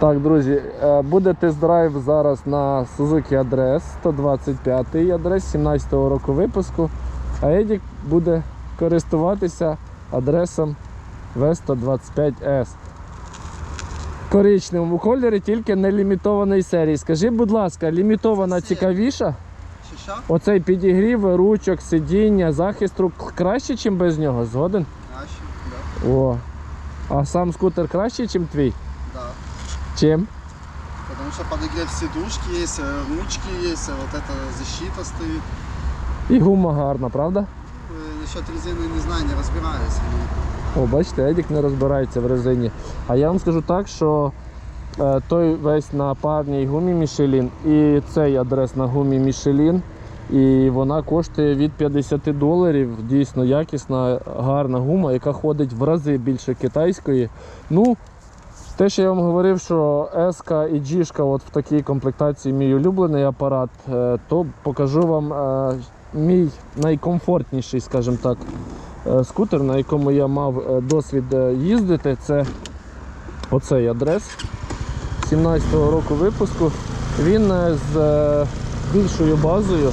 Так, друзі, е, буде тест-драйв зараз на Suzuki Адрес 125 адрес 17-го року випуску. А Едік буде користуватися адресом V125S. В коричневому кольорі, тільки не лімітованої серії. Скажи, будь ласка, лімітована цікавіша? Оцей підігрів ручок, сидіння, захист рук краще, ніж без нього, згоден? Краще, да. О. А сам скутер краще, ніж твій? Да. Чим? Потому что подогрев сидушки есть, э, ручки есть, э, вот эта защита стоит. І гума гарна, правда? Э, Насчет резины не знаю, не разбираюсь. О, бачите, Едік не розбирається в резині. А я вам скажу так, що е, той весь на парній гумі Мішелін і цей адрес на гумі Мішелін. І вона коштує від 50 доларів. Дійсно якісна, гарна гума, яка ходить в рази більше китайської. Ну, те, що я вам говорив, що S і G от в такій комплектації мій улюблений апарат, е, то покажу вам е, мій найкомфортніший, скажімо так, е, скутер, на якому я мав досвід їздити. Це оцей адрес 17-го року випуску. Він з більшою базою,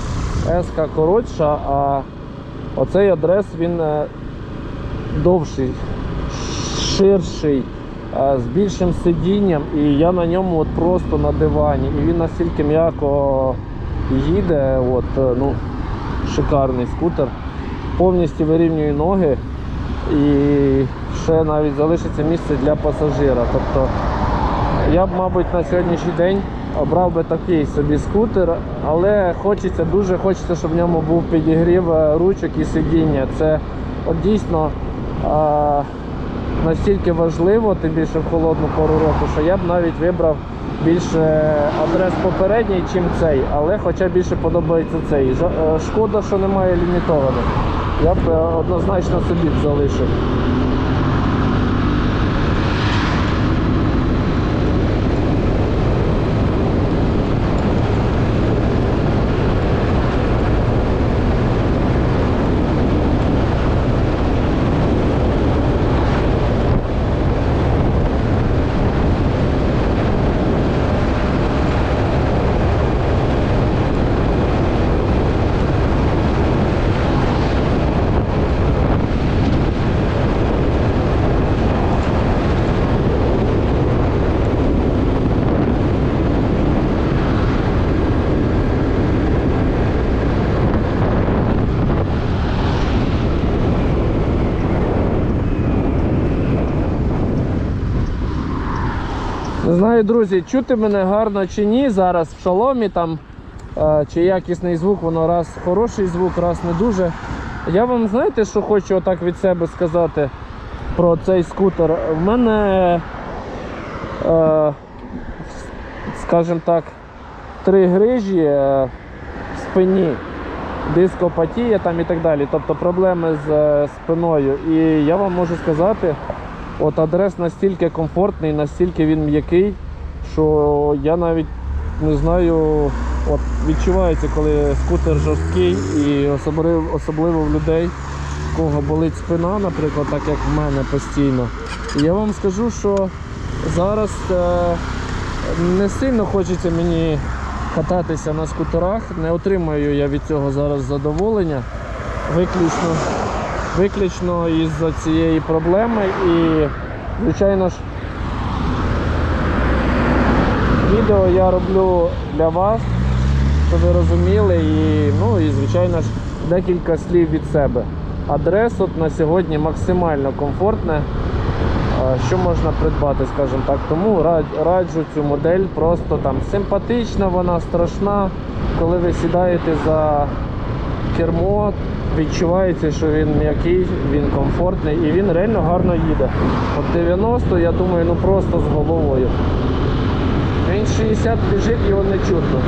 S коротша, а оцей адрес він довший, ширший, з більшим сидінням, і я на ньому от просто на дивані. І він настільки м'яко їде, от, е, ну, шикарний скутер. Повністю вирівнює ноги і ще навіть залишиться місце для пасажира. Тобто я б, мабуть, на сьогоднішній день обрав би такий собі скутер, але хочеться, дуже хочеться, щоб в ньому був підігрів е, ручок і сидіння. Це от дійсно настільки важливо, тим більше в холодну пору року, що я б навіть вибрав більше адрес попередній, чим цей, але хоча більше подобається цей. Е, Шкода, що немає лімітованих. Я б е, однозначно собі б залишив. Не знаю, друзі, чути мене гарно чи ні зараз в шоломі там, е, чи якісний звук, воно раз хороший звук, раз не дуже. Я вам знаєте, що хочу отак від себе сказати про цей скутер. В мене, е, скажімо так, три грижі е, в спині, дископатія там і так далі. Тобто проблеми з спиною. І я вам можу сказати, От адрес настільки комфортний, настільки він м'який, що я навіть не знаю, от відчувається, коли скутер жорсткий і особливо, особливо в людей, в кого болить спина, наприклад, так як в мене постійно. І я вам скажу, що зараз е, не сильно хочеться мені кататися на скутерах, не отримаю я від цього зараз задоволення. Виключно виключно із-за цієї проблеми і, звичайно ж, відео я роблю для вас, щоб ви розуміли, і, ну, і звичайно ж, декілька слів від себе. Адрес от на сьогодні максимально комфортне, що можна придбати, скажімо так. Тому рад- раджу цю модель, просто там симпатична, вона страшна. Коли ви сідаєте за кермо, відчувається, що він м'який, він комфортний і він реально гарно їде. От 90, я думаю, ну просто з головою. Він 60 біжить, його не чутно.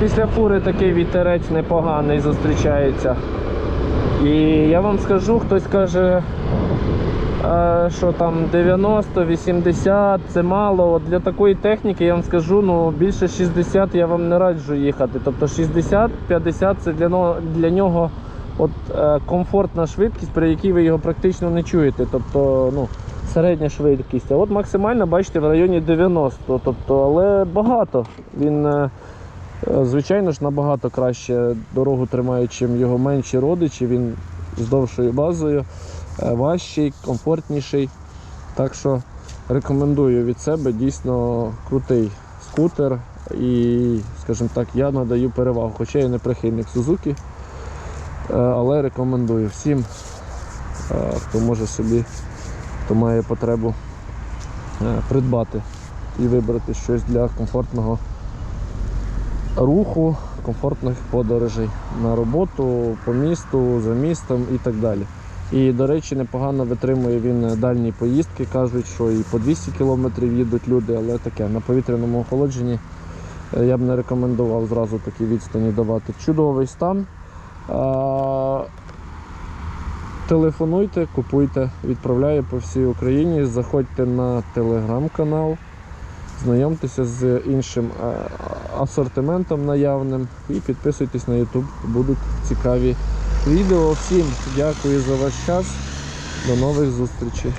Після фури такий вітерець непоганий зустрічається. І я вам скажу, хтось каже, що там 90-80 це мало. От для такої техніки я вам скажу, ну більше 60 я вам не раджу їхати. Тобто 60-50 це для, для нього от, е, комфортна швидкість, при якій ви його практично не чуєте. Тобто, ну, середня швидкість. А от максимально бачите в районі 90. Тобто, але багато. Він, е, звичайно ж, набагато краще дорогу тримає, чим його менші родичі. Він з довшою базою, е, важчий, комфортніший. Так що рекомендую від себе дійсно крутий скутер. І, скажімо так, я надаю перевагу. Хоча я не прихильник Сузуки, е, але рекомендую всім, е, хто може собі, хто має потребу е, придбати і вибрати щось для комфортного руху, комфортних подорожей на роботу, по місту, за містом і так далі. І, до речі, непогано витримує він дальні поїздки. Кажуть, що і по 200 кілометрів їдуть люди, але таке на повітряному охолодженні е, я б не рекомендував зразу такі відстані давати. Чудовий стан. Телефонуйте, купуйте, відправляю по всій Україні. Заходьте на телеграм-канал, знайомтеся з іншим е, асортиментом наявним і підписуйтесь на YouTube. Будуть цікаві відео. Всім дякую за ваш час. До нових зустрічей.